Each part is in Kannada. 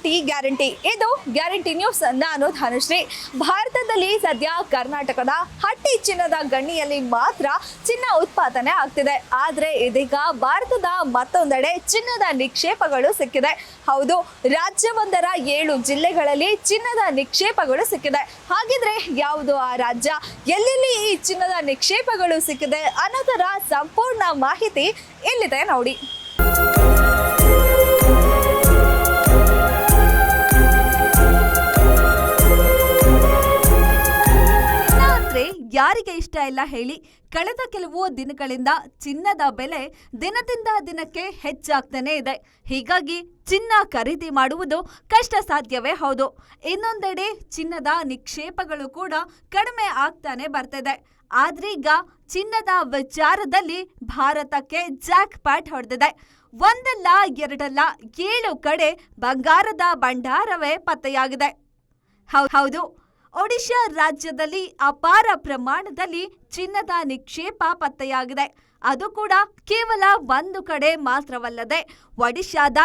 ಗ್ಯಾರಂಟಿ ಇದು ಗ್ಯಾರಂಟಿ ನ್ಯೂಸ್. ನಾನು ಧನುಶ್ರೀ. ಭಾರತದಲ್ಲಿ ಸದ್ಯ ಕರ್ನಾಟಕದ ಹಟ್ಟಿ ಚಿನ್ನದ ಗಣಿಯಲ್ಲಿ ಮಾತ್ರ ಚಿನ್ನ ಉತ್ಪಾದನೆ ಆಗ್ತಿದೆ. ಆದ್ರೆ ಇದೀಗ ಭಾರತದ ಮತ್ತೊಂದೆಡೆ ಚಿನ್ನದ ನಿಕ್ಷೇಪಗಳು ಸಿಕ್ಕಿದೆ. ಹೌದು, ರಾಜ್ಯವೊಂದರ ಏಳು ಜಿಲ್ಲೆಗಳಲ್ಲಿ ಚಿನ್ನದ ನಿಕ್ಷೇಪಗಳು ಸಿಕ್ಕಿದೆ. ಹಾಗಿದ್ರೆ ಯಾವುದು ಆ ರಾಜ್ಯ? ಎಲ್ಲೆಲ್ಲಿ ಈ ಚಿನ್ನದ ನಿಕ್ಷೇಪಗಳು ಸಿಕ್ಕಿದೆ ಅನ್ನೋದರ ಸಂಪೂರ್ಣ ಮಾಹಿತಿ ಇಲ್ಲಿದೆ ನೋಡಿ. ಯಾರಿಗೆ ಇಷ್ಟ ಇಲ್ಲ ಹೇಳಿ ಕಳೆದ ಕೆಲವು ದಿನಗಳಿಂದ ಚಿನ್ನದ ಬೆಲೆ ದಿನದಿಂದ ದಿನಕ್ಕೆ ಹೆಚ್ಚಾಗ್ತಾನೆ ಇದೆ. ಹೀಗಾಗಿ ಚಿನ್ನ ಖರೀದಿ ಮಾಡುವುದು ಕಷ್ಟ ಸಾಧ್ಯವೇ ಹೌದು. ಇನ್ನೊಂದೆಡೆ ಚಿನ್ನದ ನಿಕ್ಷೇಪಗಳು ಕೂಡ ಕಡಿಮೆ ಆಗ್ತಾನೆ ಬರ್ತಿದೆ. ಆದ್ರೀಗ ಚಿನ್ನದ ವಿಚಾರದಲ್ಲಿ ಭಾರತಕ್ಕೆ ಜಾಕ್ ಪ್ಯಾಟ್ ಹೊಡೆದಿದೆ. ಒಂದಲ್ಲ, ಎರಡಲ್ಲ, ಏಳು ಕಡೆ ಬಂಗಾರದ ಭಂಡಾರವೇ ಪತ್ತೆಯಾಗಿದೆ. ಹೌದು. ಒಡಿಶಾ ರಾಜ್ಯದಲ್ಲಿ ಅಪಾರ ಪ್ರಮಾಣದಲ್ಲಿ ಚಿನ್ನದ ನಿಕ್ಷೇಪ ಪತ್ತೆಯಾಗಿದೆ. ಅದು ಕೂಡ ಕೇವಲ ಒಂದು ಕಡೆ ಮಾತ್ರವಲ್ಲದೆ ಒಡಿಶಾದ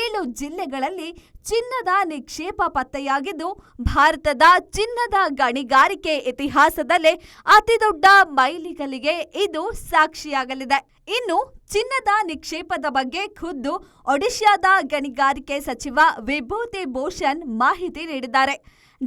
ಏಳು ಜಿಲ್ಲೆಗಳಲ್ಲಿ ಚಿನ್ನದ ನಿಕ್ಷೇಪ ಪತ್ತೆಯಾಗಿದ್ದು, ಭಾರತದ ಚಿನ್ನದ ಗಣಿಗಾರಿಕೆ ಇತಿಹಾಸದಲ್ಲೇ ಅತಿದೊಡ್ಡ ಮೈಲಿಗಲಿಗೆ ಇದು ಸಾಕ್ಷಿಯಾಗಲಿದೆ. ಇನ್ನು ಚಿನ್ನದ ನಿಕ್ಷೇಪದ ಬಗ್ಗೆ ಖುದ್ದು ಒಡಿಶಾದ ಗಣಿಗಾರಿಕೆ ಸಚಿವ ವಿಭೂತಿ ಭೂಷಣ್ ಮಾಹಿತಿ ನೀಡಿದ್ದಾರೆ.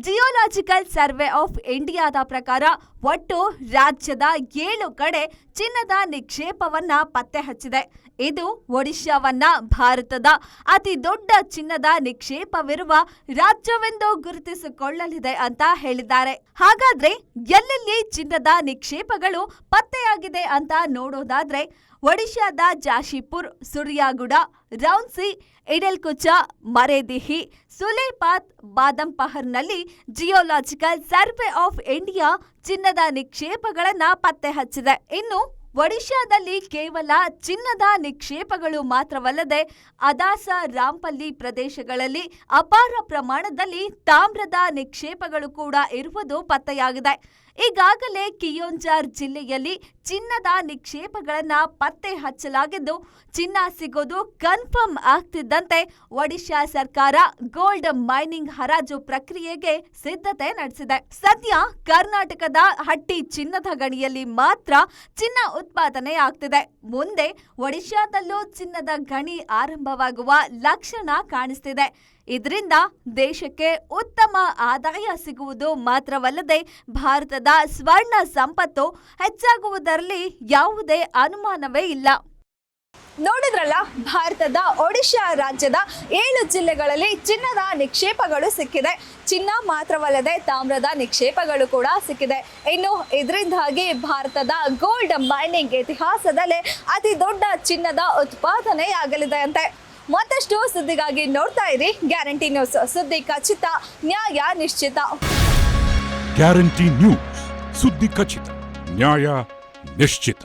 ಜಿಯೋಲಾಜಿಕಲ್ ಸರ್ವೆ ಆಫ್ ಇಂಡಿಯಾದ ಪ್ರಕಾರ ಒಟ್ಟು ರಾಜ್ಯದ ಏಳು ಕಡೆ ಚಿನ್ನದ ನಿಕ್ಷೇಪವನ್ನ ಪತ್ತೆ ಹಚ್ಚಿದೆ. ಇದು ಒಡಿಶಾವನ್ನ ಭಾರತದ ಅತಿ ದೊಡ್ಡ ಚಿನ್ನದ ನಿಕ್ಷೇಪವಿರುವ ರಾಜ್ಯವೆಂದು ಗುರುತಿಸಿಕೊಳ್ಳಲಿದೆ ಅಂತ ಹೇಳಿದ್ದಾರೆ. ಹಾಗಾದ್ರೆ ಎಲ್ಲೆಲ್ಲಿ ಚಿನ್ನದ ನಿಕ್ಷೇಪಗಳು ಪತ್ತೆಯಾಗಿದೆ ಅಂತ ನೋಡೋದಾದ್ರೆ ಒಡಿಶಾದ ಜಾಶಿಪುರ್, ಸುರ್ಯಾಗುಡ ರೌನ್ಸಿ ಇಡೆಲ್ಕುಚ ಮರೇದಿಹಿ ಸುಲೇಪಾತ್ ಬಾದಂಪಹರ್ನಲ್ಲಿ ಜಿಯೋಲಾಜಿಕಲ್ ಸರ್ವೆ ಆಫ್ ಇಂಡಿಯಾ ಚಿನ್ನದ ನಿಕ್ಷೇಪಗಳನ್ನ ಪತ್ತೆ ಹಚ್ಚಿದೆ ಇನ್ನು ಒಡಿಶಾದಲ್ಲಿ ಕೇವಲ ಚಿನ್ನದ ನಿಕ್ಷೇಪಗಳು ಮಾತ್ರವಲ್ಲದೆ ಅದಾಸ ರಾಂಪಲ್ಲಿ ಪ್ರದೇಶಗಳಲ್ಲಿ ಅಪಾರ ಪ್ರಮಾಣದಲ್ಲಿ ತಾಮ್ರದ ನಿಕ್ಷೇಪಗಳು ಕೂಡ ಇರುವುದು ಪತ್ತೆಯಾಗಿದೆ. ಈಗಾಗಲೇ ಕಿಯೋಂಜಾರ್ ಜಿಲ್ಲೆಯಲ್ಲಿ ಚಿನ್ನದ ನಿಕ್ಷೇಪಗಳನ್ನ ಪತ್ತೆ ಹಚ್ಚಲಾಗಿದ್ದು, ಚಿನ್ನ ಸಿಗೋದು ಕನ್ಫರ್ಮ್ ಆಗ್ತಿದ್ದಂತೆ ಒಡಿಶಾ ಸರ್ಕಾರ ಗೋಲ್ಡ್ ಮೈನಿಂಗ್ ಹರಾಜು ಪ್ರಕ್ರಿಯೆಗೆ ಸಿದ್ಧತೆ ನಡೆಸಿದೆ. ಸದ್ಯ ಕರ್ನಾಟಕದ ಹಟ್ಟಿ ಚಿನ್ನದ ಗಣಿಯಲ್ಲಿ ಮಾತ್ರ ಚಿನ್ನ ಉತ್ಪಾದನೆ ಆಗ್ತಿದೆ. ಮುಂದೆ ಒಡಿಶಾದಲ್ಲೂ ಚಿನ್ನದ ಗಣಿ ಆರಂಭವಾಗುವ ಲಕ್ಷಣ ಕಾಣಿಸ್ತಿದೆ. ಇದರಿಂದ ದೇಶಕ್ಕೆ ಉತ್ತಮ ಆದಾಯ ಸಿಗುವುದು ಮಾತ್ರವಲ್ಲದೆ ಭಾರತದ ಸ್ವರ್ಣ ಸಂಪತ್ತು ಹೆಚ್ಚಾಗುವುದರಲ್ಲಿ ಯಾವುದೇ ಅನುಮಾನವೇ ಇಲ್ಲ. ನೋಡಿದ್ರಲ್ಲ, ಭಾರತದ ಒಡಿಶಾ ರಾಜ್ಯದ ಏಳು ಜಿಲ್ಲೆಗಳಲ್ಲಿ ಚಿನ್ನದ ನಿಕ್ಷೇಪಗಳು ಸಿಕ್ಕಿದೆ. ಚಿನ್ನ ಮಾತ್ರವಲ್ಲದೆ ತಾಮ್ರದ ನಿಕ್ಷೇಪಗಳು ಕೂಡ ಸಿಕ್ಕಿದೆ. ಇನ್ನು ಇದರಿಂದಾಗಿ ಭಾರತದ ಗೋಲ್ಡ್ ಮೈನಿಂಗ್ ಇತಿಹಾಸದಲ್ಲೇ ಅತಿ ದೊಡ್ಡ ಚಿನ್ನದ ಉತ್ಪಾದನೆಯಾಗಲಿದೆ ಅಂತೆ ಮತ್ತಷ್ಟು ಸುದ್ದಿಗಾಗಿ ನೋಡ್ತಾ ಇರಿ. ಗ್ಯಾರಂಟಿ ನ್ಯೂಸ್ ಸುದ್ದಿ ಖಚಿತ, ನ್ಯಾಯ ನಿಶ್ಚಿತ. ಗ್ಯಾರಂಟಿ ನ್ಯೂಸ್ ಸುದ್ದಿ ಖಚಿತ, ನ್ಯಾಯ ನಿಶ್ಚಿತ.